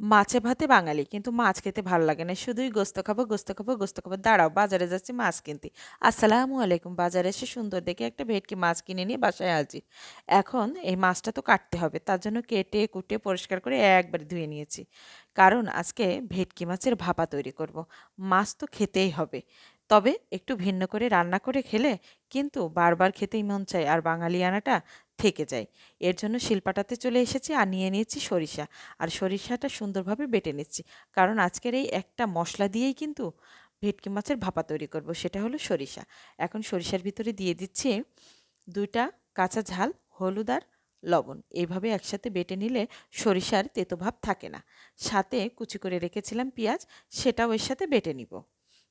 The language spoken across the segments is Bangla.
মাছে ভাতে বাঙালি, কিন্তু মাছ খেতে ভালো লাগে না। শুধুই গোস্ত খাব গোস্ত খাব গোস্ত খাব। দাঁড়াও, বাজারে যাচ্ছি মাছ কিনতে। আসসালামু আলাইকুম, বাজারে এসে সুন্দর দেখে একটা ভেটকি মাছ কিনে নিয়ে বাসায় হাজির। এখন এই মাছটা তো কাটতে হবে, তার জন্য কেটে, কুটে, পরিষ্কার করে একবার ধুয়ে নিয়েছি। কারণ আজকে ভেটকি মাছের ভাপা তৈরি করব। মাছ তো খেতেই হবে। তবে একটু ভিন্ন করে রান্না করে খেলে কিন্তু বারবার খেতেই মন চায় আর বাঙালিয়ানাটা থেকে যায়। এর জন্য শিলপাটাতে চলে এসেছি আর নিয়ে নিয়েছি সরিষা। আর সরিষাটা সুন্দরভাবে বেটে নিচ্ছি। কারণ আজকের এই একটা মশলা দিয়েই কিন্তু ভেটকি মাছের ভাপা তৈরি করব, সেটা হলো সরিষা। এখন সরিষার ভিতরে দিয়ে দিচ্ছি দুইটা কাঁচা ঝাল, হলুদ আর লবণ। এইভাবে একসাথে বেটে নিলে সরিষার তেতো ভাব থাকে না। সাথে কুচি করে রেখেছিলাম পেঁয়াজ, সেটাও এর সাথে বেটে নিব।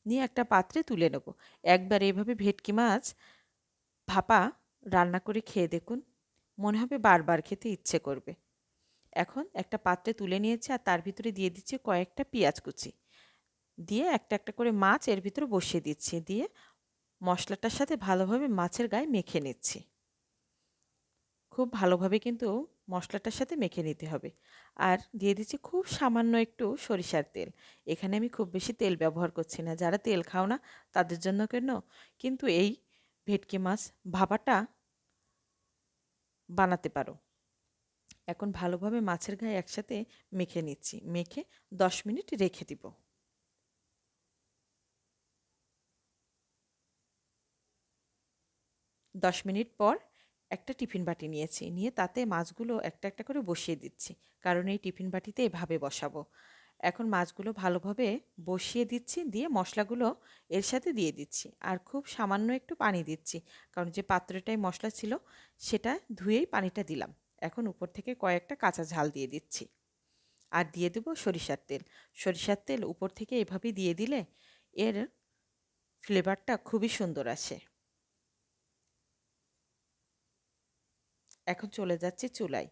নিয়ে একটা পাত্রে তুলে নেব। একবার এভাবে ভেটকি মাছ ভাপা, রান্না করে খেয়ে দেখুন। মনে হবে বারবার খেতে ইচ্ছে করবে। এখন একটা পাত্রে তুলে নিয়েছি আর তার ভিতরে দিয়ে দিচ্ছি কয়েকটা পেঁয়াজ কুচি। দিয়ে একটা একটা করে মাছ এর ভিতরে বসিয়ে দিচ্ছি। দিয়ে মশলাটার সাথে ভালোভাবে মাছের গায়ে মেখে নিচ্ছি। খুব ভালোভাবে কিন্তু মশলাটার সাথে মেখে নিতে হবে। আর দিয়ে দিচ্ছি খুব সামান্য একটু সরিষার তেল। এখানে আমি খুব বেশি তেল ব্যবহার করছি না। যারা তেল খাও না, তাদের জন্য কেন? কিন্তু এই ভেটকি মাছ ভাপাটা বানাতে পারো। এখন ভালোভাবে মাছের গায়ে একসাথে মেখে নিচ্ছি। মেখে দশ মিনিট রেখে দিব। দশ মিনিট পর একটা টিফিন বাটি নিয়েছি, নিয়ে তাতে মাছগুলো একটা একটা করে বসিয়ে দিচ্ছি। কারণ এই টিফিন বাটিতে এভাবে বসাবো। এখন মাছগুলো ভালোভাবে বসিয়ে দিচ্ছি, দিয়ে মশলাগুলো এর সাথে দিয়ে দিচ্ছি। আর খুব সামান্য একটু পানি দিচ্ছি, কারণ যে পাত্রটায় মশলা ছিল, সেটা ধুয়েই পানিটা দিলাম। এখন উপর থেকে কয়েকটা কাঁচা ঝাল দিয়ে দিচ্ছি। আর দিয়ে দেবো সরিষার তেল। সরিষার তেল উপর থেকে এভাবেই দিয়ে দিলে এর ফ্লেভারটা খুবই সুন্দর আসে। এখন চলে যাচ্ছে চুলায়।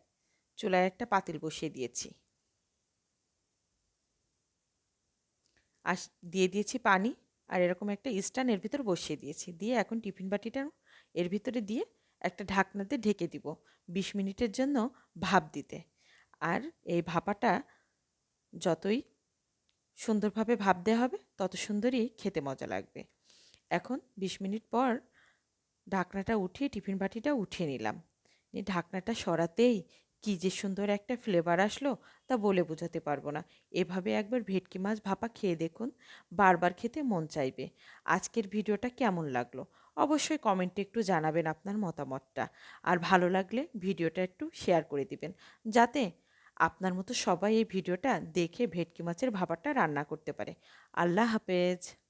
চুলায় একটা পাতিল বসিয়ে দিয়েছি। আর দিয়ে দিয়েছি পানি আর এরকম একটা স্ট্যান্ড এর ভিতর বসিয়ে দিয়েছি। দিয়ে এখন টিফিন বাটিটা এর ভিতরে দিয়ে একটা ঢাকনাতে ঢেকে দিব বিশ মিনিটের জন্য ভাপ দিতে। আর এই ভাপাটা যতই সুন্দরভাবে ভাপ দেওয়া হবে, তত সুন্দরই খেতে মজা লাগবে। এখন বিশ মিনিট পর ঢাকনাটা উঠিয়ে, টিফিন বাটিটা উঠিয়ে নিলাম। ঢাকনাটা সরাতেই কী যে সুন্দর একটা ফ্লেভার আসলো তা বলে বোঝাতে পারব না। এভাবে একবার ভেটকি মাছ ভাপা খেয়ে দেখুন, বারবার খেতে মন চাইবে। আজকের ভিডিওটা কেমন লাগল? অবশ্যই কমেন্টে একটু জানাবেন আপনার মতামতটা। আর ভালো লাগলে ভিডিওটা একটু শেয়ার করে দিবেন। যাতে আপনার মতো সবাই এই ভিডিওটা দেখে ভেটকি মাছের ভাপাটা রান্না করতে পারে। আল্লাহ হাফেজ।